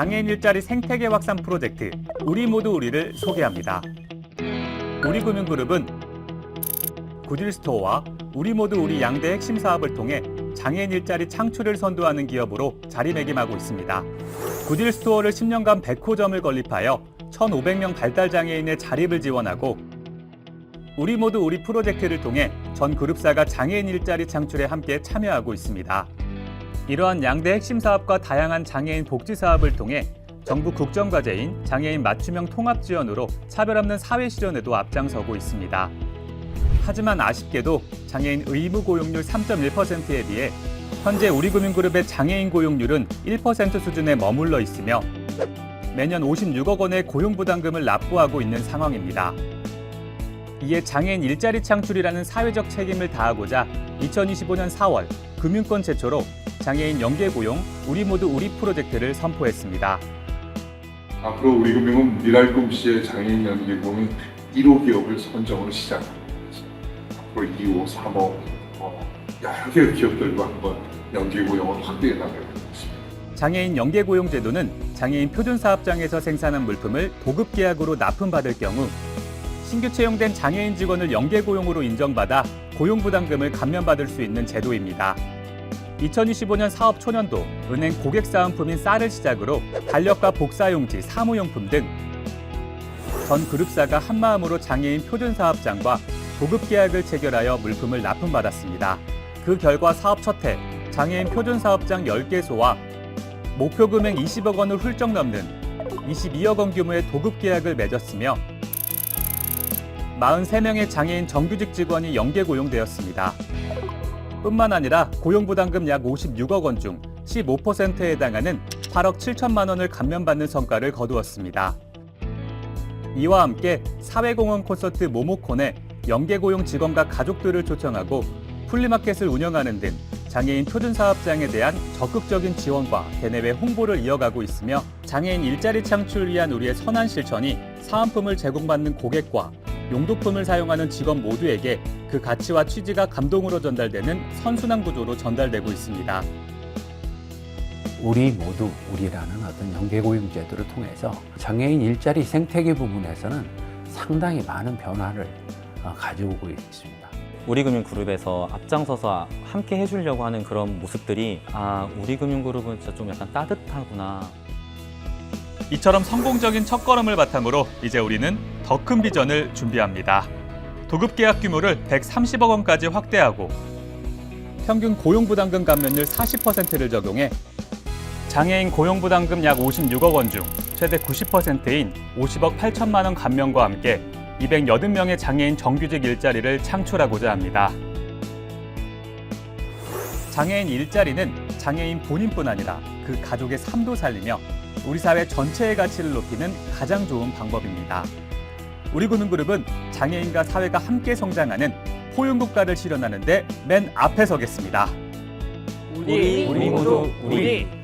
장애인 일자리 생태계 확산 프로젝트 우리 모두 우리를 소개합니다. 우리금융그룹은 구딜스토어와 우리 모두 우리 양대 핵심 사업을 통해 장애인 일자리 창출을 선도하는 기업으로 자리매김하고 있습니다. 구딜스토어를 10년간 100호점을 건립하여 1,500명 발달 장애인의 자립을 지원하고 우리 모두 우리 프로젝트를 통해 전 그룹사가 장애인 일자리 창출에 함께 참여하고 있습니다. 이러한 양대 핵심 사업과 다양한 장애인 복지 사업을 통해 정부 국정과제인 장애인 맞춤형 통합 지원으로 차별 없는 사회 실현에도 앞장서고 있습니다. 하지만 아쉽게도 장애인 의무 고용률 3.1%에 비해 현재 우리금융그룹의 장애인 고용률은 1% 수준에 머물러 있으며 매년 56억 원의 고용부담금을 납부하고 있는 상황입니다. 이에 장애인 일자리 창출이라는 사회적 책임을 다하고자 2025년 4월 금융권 최초로 장애인 연계 고용 우리 모두 우리 프로젝트를 선포했습니다. 앞으로 우리금융은 미랄꿈씨의 장애인 연계공인 1호 기업을 선정으로 시작합니다. 앞으로 2호, 3호 어, 여러 개의 기업들과 한번 연계 고용을 확대해 나가겠습니다. 장애인 연계 고용 제도는 장애인 표준 사업장에서 생산한 물품을 보급 계약으로 납품받을 경우 신규 채용된 장애인 직원을 연계 고용으로 인정받아 고용 부담금을 감면받을 수 있는 제도입니다. 2025년 사업 초년도 은행 고객 사은품인 쌀을 시작으로 달력과 복사용지, 사무용품 등 전 그룹사가 한마음으로 장애인 표준 사업장과 보급 계약을 체결하여 물품을 납품받았습니다. 그 결과 사업 첫 해 장애인 표준 사업장 10개소와 목표 금액 20억 원을 훌쩍 넘는 22억 원 규모의 도급 계약을 맺었으며 43명의 장애인 정규직 직원이 연계 고용되었습니다. 뿐만 아니라 고용부담금 약 56억 원 중 15%에 해당하는 8억 7천만 원을 감면받는 성과를 거두었습니다. 이와 함께 사회공헌 콘서트 모모콘에 연계 고용 직원과 가족들을 초청하고 플리마켓을 운영하는 등 장애인 표준 사업장에 대한 적극적인 지원과 대내외 홍보를 이어가고 있으며 장애인 일자리 창출을 위한 우리의 선한 실천이 사은품을 제공받는 고객과 용도품을 사용하는 직원 모두에게 그 가치와 취지가 감동으로 전달되는 선순환 구조로 전달되고 있습니다. 우리 모두 우리라는 어떤 연계고용 제도를 통해서 장애인 일자리 생태계 부분에서는 상당히 많은 변화를 어, 가져오고 있습니다. 우리금융그룹에서 앞장서서 함께 해주려고 하는 그런 모습들이 아 우리금융그룹은 진짜 좀 약간 따뜻하구나 이처럼 성공적인 첫걸음을 바탕으로 이제 우리는 더 큰 비전을 준비합니다. 도급 계약 규모를 130억 원까지 확대하고 평균 고용부담금 감면율 40%를 적용해 장애인 고용부담금 약 56억 원 중 최대 90%인 50억 8천만 원 감면과 함께 280명의 장애인 정규직 일자리를 창출하고자 합니다. 장애인 일자리는 장애인 본인뿐 아니라 그 가족의 삶도 살리며 우리 사회 전체의 가치를 높이는 가장 좋은 방법입니다. 우리금융그룹은 장애인과 사회가 함께 성장하는 포용 국가를 실현하는 데 맨 앞에 서겠습니다. 우리, 우리 모두 우리.